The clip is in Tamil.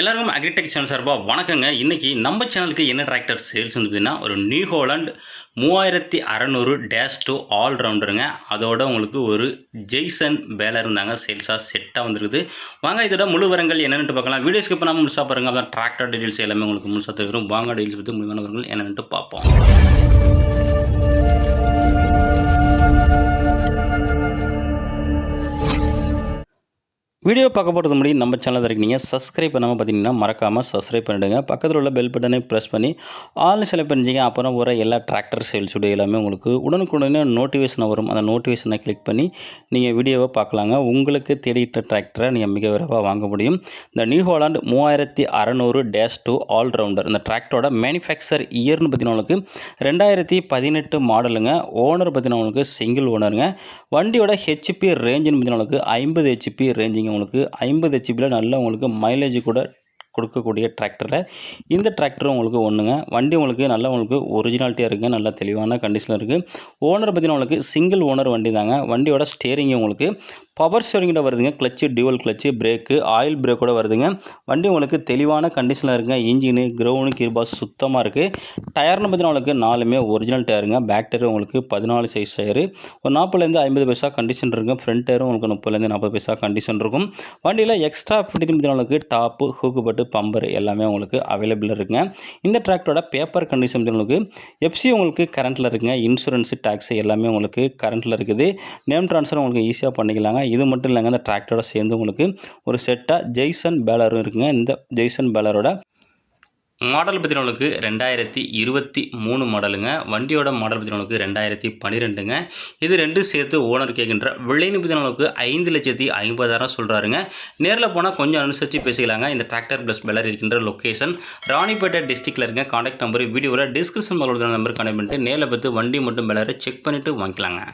எல்லாருக்கும் அக்ரிடெக் சேனல் சார்பாக வணக்கங்க. இன்றைக்கி நம்ம சேனலுக்கு என்ன டிராக்டர் சேல்ஸ் வந்து பார்த்தீங்கன்னா ஒரு நியூ ஹோலண்ட் மூவாயிரத்தி அறநூறு டேஷ் டூ ஆல் ரவுண்டருங்க அதோட உங்களுக்கு ஒரு ஜெய்சன் பேலர் இருந்தாங்க. சேல்ஸாக செட்டாக வந்துருக்குது. வாங்க இதோட முழு வரங்கள் என்னென்னு பார்க்கலாம். வீடியோஸ்க்கு இப்போ நம்ம முழுசாக பாருங்க. அப்புறம் டிராக்டர் டீட்டெயில்ஸ் எல்லாமே உங்களுக்கு முழுசாக தெரியும். வாங்க டீடைல்ஸ் பற்றி முழுமையான வரங்கள் என்னென்னு பார்ப்போம். வீடியோ பார்க்க போகிறது முன்னாடி நம்ம சேனல் இருக்கீங்க சப்ஸ்கிரைப் பண்ணாமல் பார்த்தீங்கன்னா மறக்காமல் சப்ஸ்கிரைப் பண்ணிவிடுங்க பக்கத்தில் உள்ள பெல் பட்டனை ப்ரெஸ் பண்ணி ஆல் செலக்ட் பண்ணிச்சிங்க அப்புறம் வர எல்லா டிராக்டர் சேல்ஸுடைய எல்லாமே உங்களுக்கு உடனுக்குடனே நோட்டிஃபிகேஷன் வரும். அந்த நோட்டிஃபிகேஷனை கிளிக் பண்ணி நீங்கள் வீடியோவை பார்க்கலாங்க. உங்களுக்கு தேடிட்ட டிராக்டரை நீங்கள் மிக விரைவாக வாங்க முடியும். இந்த நியூ ஹாலாண்ட் மூவாயிரத்தி அறநூறு டேஷ் டூ ஆல் ரவுண்டர் இந்த டிராக்டரோட மேனுஃபேக்சர் இயர்னு பார்த்தீங்கன்னா உங்களுக்கு ரெண்டாயிரத்தி பதினெட்டு மாடலுங்க ஓனர் பார்த்தீங்கன்னா உங்களுக்கு சிங்கிள் ஓனருங்க வண்டியோட ஹெச்பி ரேஞ்சுன்னு பார்த்தீங்கன்னா உங்களுக்கு ஐம்பது ஹெச்பி ரேஞ்சிங்க உங்களுக்கு ஐம்பது ஹெச்பியில் நல்ல உங்களுக்கு மைலேஜ் கூட கொடுக்கக்கூடிய டிராக்டரில் இந்த டிராக்டரும் உங்களுக்கு ஒன்றுங்க வண்டி உங்களுக்கு நல்ல உங்களுக்கு ஒரிஜினாலிட்டியாக இருக்குது நல்ல தெளிவான கண்டிஷனில் இருக்குது ஓனர் பற்றின உங்களுக்கு சிங்கிள் ஓனர் வண்டி தாங்க. வண்டியோட ஸ்டேரிங் உங்களுக்கு பவர் ஸ்டேரிங்கில் வருதுங்க. Clutch dual clutch brake oil பிரேக்கோட வருதுங்க. வண்டி உங்களுக்கு தெளிவான கண்டிஷனில் இருக்குங்க. இன்ஜினு கிரவுண்டு கீர்பாஸ் சுத்தமாக இருக்குது டயர்னு பார்த்தீங்கன்னா உங்களுக்கு நாலுமே ஒரிஜினல் டயருங்க பேக் டயர் உங்களுக்கு பதினாலு சைஸ் டயரு ஒரு நாற்பதுலேருந்து ஐம்பது பைசா கண்டிஷன் இருக்கும் ஃப்ரண்ட் டயரும் உங்களுக்கு முப்பதுலேருந்து நாற்பது பைசா கண்டிஷன் இருக்கும். வண்டியில் எக்ஸ்ட்ரா ஃபிட்டிங் பார்த்தீங்கன்னா உங்களுக்கு டாப்பு ஹூக்கு பட்டு பம்பர் எல்லாமே உங்களுக்கு அவைலபிள் இருக்குங்க. இந்த டிராக்டரோட பேப்பர் கண்டிஷன் உங்களுக்கு எஃப்சி உங்களுக்கு கரண்ட்டில் இருக்குங்க. இன்சூரன்ஸு டேக்ஸ் எல்லாமே உங்களுக்கு கரண்ட்டில் இருக்குது. நேம் ட்ரான்ஸ்ஃபர் உங்களுக்கு ஈஸியாக பண்ணிக்கலாங்க. இது மட்டும் இல்லைங்க இந்த டிராக்டரோட சேர்ந்து உங்களுக்கு ஒரு செட்டாக ஜெய்சன் பேலரும் இருக்குங்க. இந்த ஜெய்சன் பேலரோட மாடல் பற்றினவங்களுக்கு ரெண்டாயிரத்தி இருபத்தி மூணு மாடலுங்க வண்டியோட மாடல் பற்றினவங்களுக்கு ரெண்டாயிரத்தி பன்னிரெண்டுங்க. இது ரெண்டும் சேர்த்து ஓனர் கேட்கின்ற விலைன்னு பற்றினவங்களுக்கு ஐந்து லட்சத்தி ஐம்பதாயிரம் சொல்கிறாருங்க நேரில் போனால் கொஞ்சம் அனுசரித்து பேசிக்கலாங்க. இந்த டிராக்டர் ப்ளஸ் பெலர் இருக்கின்ற லொக்கேஷன் ராணிப்பேட்டை டிஸ்ட்ரிக்டில் இருக்க காண்டாக்ட் நம்பர் வீடியோவில் டிஸ்கிரிப்ஷன் நம்பர் கான்டாக்ட் பண்ணிட்டு நேரில் பார்த்து வண்டி மட்டும் பெலரை செக் பண்ணிவிட்டு வாங்கிக்கலாங்க.